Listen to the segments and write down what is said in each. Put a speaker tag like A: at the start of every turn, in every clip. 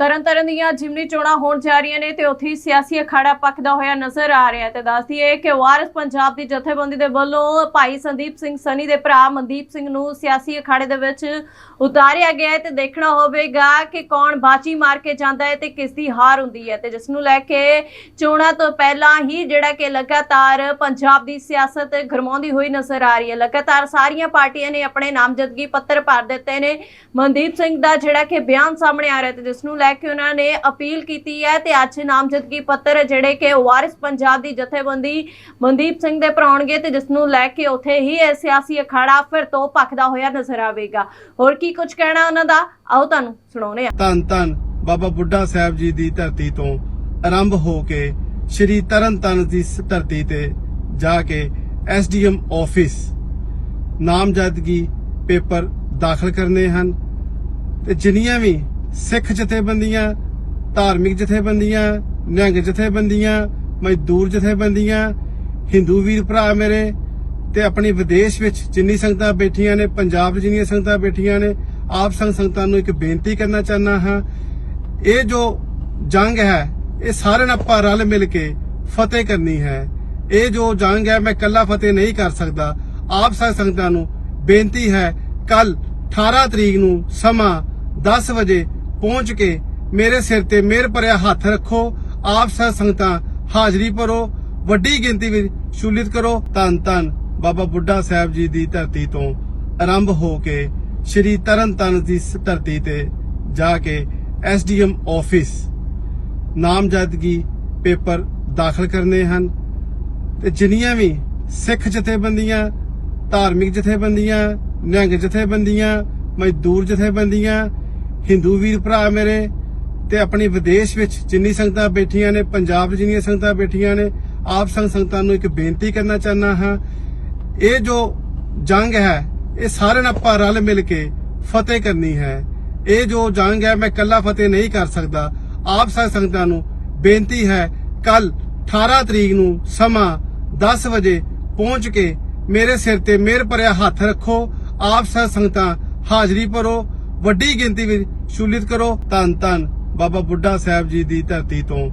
A: ਤਰਨਤਾਰਨ ਦੀਆਂ ਜਿਮਨੀ ਚੋਣਾਂ ਹੋਣ ਜਾ ਰਹੀਆਂ ਨੇ ਤੇ ਉੱਥੇ ਹੀ ਸਿਆਸੀ ਅਖਾੜਾ ਪੱਕਦਾ ਹੋਇਆ ਨਜ਼ਰ ਆ ਰਿਹਾ ਤੇ ਦੱਸਦੀ ਹੈ ਕਿ ਵਾਰਿਸ ਪੰਜਾਬ ਦੀ ਜਥੇਬੰਦੀ ਦੇ ਵੱਲੋਂ ਭਾਈ ਸੰਦੀਪ ਸਿੰਘ ਸਨੀ ਦੇ ਭਰਾ ਮਨਦੀਪ ਸਿੰਘ ਨੂੰ ਸਿਆਸੀ ਅਖਾੜੇ ਦੇ ਵਿੱਚ ਉਤਾਰਿਆ ਗਿਆ ਹੈ ਤੇ ਦੇਖਣਾ ਹੋਵੇਗਾ ਕਿ ਕੌਣ ਬਾਜੀ ਮਾਰ ਕੇ ਜਾਂਦਾ ਹੈ ਤੇ ਕਿਸ ਦੀ ਹਾਰ ਹੁੰਦੀ ਹੈ ਤੇ ਜਿਸ ਨੂੰ ਲੈ ਕੇ ਚੋਣਾਂ ਤੋਂ ਪਹਿਲਾਂ ਹੀ ਜਿਹੜਾ ਕਿ ਲਗਾਤਾਰ ਪੰਜਾਬ ਦੀ ਸਿਆਸਤ ਗਰਮਾਉਂਦੀ ਹੋਈ ਨਜ਼ਰ ਆ ਰਹੀ ਹੈ। ਲਗਾਤਾਰ ਸਾਰੀਆਂ ਪਾਰਟੀਆਂ ਨੇ ਆਪਣੇ ਨਾਮਜ਼ਦਗੀ ਪੱਤਰ ਭਰ ਦਿੱਤੇ ਨੇ। ਮਨਦੀਪ ਸਿੰਘ ਦਾ ਜਿਹੜਾ ਕਿ ਬਿਆਨ ਸਾਹਮਣੇ ਆ ਰਿਹਾ ਤੇ ਜਿਸ ਨੂੰ ਲੈ ਕੇ ਉਹਨਾਂ ਨੇ ਅਪੀਲ ਕੀਤੀ ਹੈ ਤੇ ਅੱਜ ਨਾਮਜ਼ਦਗੀ ਪੱਤਰ ਜਿਹੜੇ ਕਿ ਵਾਰਿਸ ਪੰਜਾਬ ਦੀ ਜਥੇਬੰਦੀ ਮਨਦੀਪ ਸਿੰਘ ਦੇ ਭਰਾਉਣਗੇ ਤੇ ਜਿਸ ਨੂੰ ਲੈ ਕੇ ਉੱਥੇ ਹੀ ਇਹ ਸਿਆਸੀ ਅਖਾੜਾ ਫਿਰ ਤੋਂ ਭਖਦਾ ਹੋਇਆ ਨਜ਼ਰ ਆਵੇਗਾ। ਹੋਰ ਕੀ ਕੁਝ ਕਹਿਣਾ ਉਹਨਾਂ ਦਾ? ਆਓ ਤੁਹਾਨੂੰ ਸੁਣਾਉਨੇ ਆ
B: ਧੰਨ ਧੰਨ ਬਾਬਾ ਬੁੱਢਾ ਸਾਹਿਬ ਜੀ ਦੀ ਧਰਤੀ ਤੋਂ ਆਰੰਭ ਹੋ ਕੇ ਸ੍ਰੀ ਤਰਨਤਾਰਨ ਦੀ ਧਰਤੀ ਤੇ ਜਾ ਕੇ ਐਸਡੀਐਮ ਆਫਿਸ ਨਾਮਜ਼ਦਗੀ ਪੇਪਰ ਦਾਖਲ ਕਰਨੇ ਹਨ ਤੇ ਜਿੰਨੀਆਂ ਵੀ ਸਿੱਖ ਜਥੇਬੰਦੀਆਂ, ਧਾਰਮਿਕ ਜਥੇਬੰਦੀਆਂ ਨਿਹੰਗ ਜਥੇਬੰਦੀਆਂ, ਮਜ਼ਦੂਰ ਜਥੇਬੰਦੀਆਂ, ਹਿੰਦੂ ਵੀਰ ਭਰਾ ਮੇਰੇ ਤੇ ਆਪਣੀ ਵਿਦੇਸ਼ ਵਿੱਚ ਜਿੰਨੀ ਸੰਗਤਾਂ ਬੈਠੀਆਂ ਨੇ, ਪੰਜਾਬ 'ਚ ਜਿੰਨੀਆਂ ਸੰਗਤਾਂ ਬੈਠੀਆਂ ਨੇ, ਆਪ ਸੰਗ ਸੰਗਤਾਂ ਨੂੰ ਇੱਕ ਬੇਨਤੀ ਕਰਨਾ ਚਾਹਨਾ ਹਾਂ। ਇਹ ਜੋ ਜੰਗ ਹੈ, ਇਹ ਸਾਰਿਆਂ ਨਾਲ ਆਪਾਂ ਰਲ ਮਿਲ ਕੇ ਫਤਿਹ ਕਰਨੀ ਹੈ। ਇਹ ਜੋ ਜੰਗ ਹੈ, ਮੈਂ ਇਕੱਲਾ ਫਤਿਹ ਨਹੀਂ ਕਰ ਸਕਦਾ। ਆਪ ਸਾਰੀ ਸੰਗਤਾਂ ਨੂੰ ਬੇਨਤੀ ਹੈ ਕੱਲ 18 ਤਰੀਕ ਨੂੰ ਸਮਾਂ 10 ਵਜੇ ਪਹੁੰਚ ਕੇ ਮੇਰੇ ਸਿਰ ਤੇ ਮਿਹਰ ਭਰਿਆ ਹੱਥ ਰੱਖੋ, ਆਪ ਸਾਰੀ ਸੰਗਤਾਂ ਹਾਜ਼ਰੀ ਭਰੋ, ਵੱਡੀ ਗਿਣਤੀ ਵਿੱਚ ਸ਼ੂਲਿਤ ਕਰੋ, ਧੰਨ ਧੰਨ ਬਾਬਾ ਬੁੱਢਾ ਸਾਹਿਬ ਜੀ ਦੀ ਧਰਤੀ ਤੋਂ ਆਰੰਭ ਹੋ ਕੇ ਸ੍ਰੀ ਤਰਨਤਾਰਨ ਦੀ ਧਰਤੀ ਤੇ ਜਾ ਕੇ ਐਸਡੀਐਮ ਆਫਿਸ ਨਾਮਜ਼ਦਗੀ ਪੇਪਰ ਦਾਖਲ ਕਰਨੇ ਹਨ ਤੇ ਜਿੰਨੀਆਂ ਵੀ ਸਿੱਖ ਜਥੇਬੰਦੀਆਂ, ਧਾਰਮਿਕ ਜਥੇਬੰਦੀਆਂ, ਨਿਹੰਗ ਜਥੇਬੰਦੀਆਂ, ਮਜ਼ਦੂਰ ਜਥੇਬੰਦੀਆਂ ਹਿੰਦੂ ਵੀਰ ਭਰਾ ਮੇਰੇ ਤੇ ਆਪਣੀ ਵਿਦੇਸ਼ ਵਿੱਚ ਜਿੰਨੀ ਸੰਗਤਾਂ ਬੈਠੀਆਂ ਨੇ, ਪੰਜਾਬ 'ਚ ਜਿੰਨੀਆਂ ਸੰਗਤਾਂ ਬੈਠੀਆਂ ਨੇ, ਆਪ ਸੰਗ ਸੰਗਤਾਂ ਨੂੰ ਇੱਕ ਬੇਨਤੀ ਕਰਨਾ ਚਾਹਨਾ ਹਾਂ। ਇਹ ਜੋ ਜੰਗ ਹੈ, ਇਹ ਸਾਰਿਆਂ ਨਾਲ ਆਪਾਂ ਰਲ ਮਿਲ ਕੇ ਫਤਿਹ ਕਰਨੀ ਹੈ। ਇਹ ਜੋ ਜੰਗ ਹੈ, ਮੈਂ ਇਕੱਲਾ ਫਤਿਹ ਨਹੀਂ ਕਰ ਸਕਦਾ। ਆਪ ਸਾਰੀ ਸੰਗਤਾਂ ਨੂੰ ਬੇਨਤੀ ਹੈ, ਕੱਲ 18 ਤਰੀਕ ਨੂੰ ਸਮਾਂ 10 ਵਜੇ ਪਹੁੰਚ ਕੇ ਮੇਰੇ ਸਿਰ ਤੇ ਮੇਰ ਭਰਿਆ ਹੱਥ ਰੱਖੋ। ਆਪ ਸਾਰੀ ਸੰਗਤਾਂ ਹਾਜ਼ਰੀ ਭਰੋ। ਵੱਡੀ ਗਿਣਤੀ ਵਿੱਚ ਸ਼ੂਲਿਤ ਕਰੋ। ਧੰਨ ਧੰਨ ਬਾਬਾ ਬੁੱਢਾ ਸਾਹਿਬ ਜੀ ਦੀ ਧਰਤੀ ਤੋਂ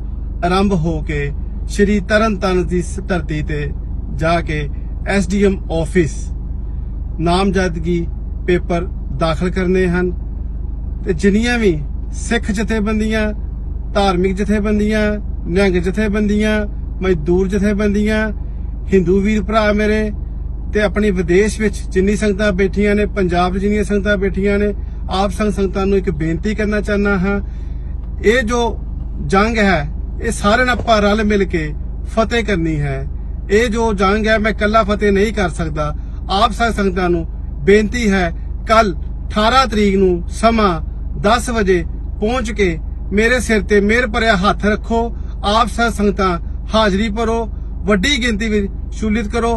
B: ਆਰੰਭ ਹੋ ਕੇ ਸ੍ਰੀ ਤਰਨਤਾਰਨ ਦੀ ਧਰਤੀ ਤੇ ਜਾ ਕੇ ਐਸਡੀਐਮ ਆਫਿਸ ਨਾਮਜ਼ਦਗੀ ਪੇਪਰ ਦਾਖਲ ਕਰਨੇ ਹਨ। ਤੇ ਜਿੰਨੀਆਂ ਵੀ ਸਿੱਖ ਜਥੇਬੰਦੀਆਂ, ਧਾਰਮਿਕ ਜਥੇਬੰਦੀਆਂ, ਨਿਹੰਗ ਜਥੇਬੰਦੀਆਂ, ਮਜ਼ਦੂਰ ਜਥੇਬੰਦੀਆਂ, ਹਿੰਦੂ ਵੀਰ ਭਰਾ ਮੇਰੇ ਤੇ ਆਪਣੀ ਵਿਦੇਸ਼ ਵਿੱਚ ਜਿੰਨੀ ਸੰਗਤਾਂ ਬੈਠੀਆਂ ਨੇ, ਪੰਜਾਬ 'ਚ ਜਿੰਨੀਆਂ ਸੰਗਤਾਂ ਬੈਠੀਆਂ ਨੇ ਆਪ ਸੰਗ ਸੰਗਤਾਂ ਨੂੰ ਇੱਕ ਬੇਨਤੀ ਕਰਨਾ ਚਾਹਨਾ ਹਾਂ। ਇਹ ਜੋ ਜੰਗ ਹੈ, ਇਹ ਸਾਰਿਆਂ ਨਾਲ ਆਪਾਂ ਰਲ ਮਿਲ ਕੇ ਫਤਿਹ ਕਰਨੀ ਹੈ। ਇਹ ਜੋ ਜੰਗ ਹੈ, ਮੈਂ ਇਕੱਲਾ ਫਤਿਹ ਨਹੀਂ ਕਰ ਸਕਦਾ। ਆਪ ਸਾਰੀ ਸੰਗਤਾਂ ਨੂੰ ਬੇਨਤੀ ਹੈ ਕੱਲ 18 ਤਰੀਕ ਨੂੰ ਸਮਾਂ 10 ਵਜੇ ਪਹੁੰਚ ਕੇ ਮੇਰੇ ਸਿਰ ਤੇ ਮਿਹਰ ਭਰਿਆ ਹੱਥ ਰੱਖੋ। ਆਪ ਸਾਰੀ ਸੰਗਤਾਂ ਹਾਜ਼ਰੀ ਭਰੋ। ਵੱਡੀ ਗਿਣਤੀ ਵਿੱਚ ਸ਼ੂਲਿਤ ਕਰੋ।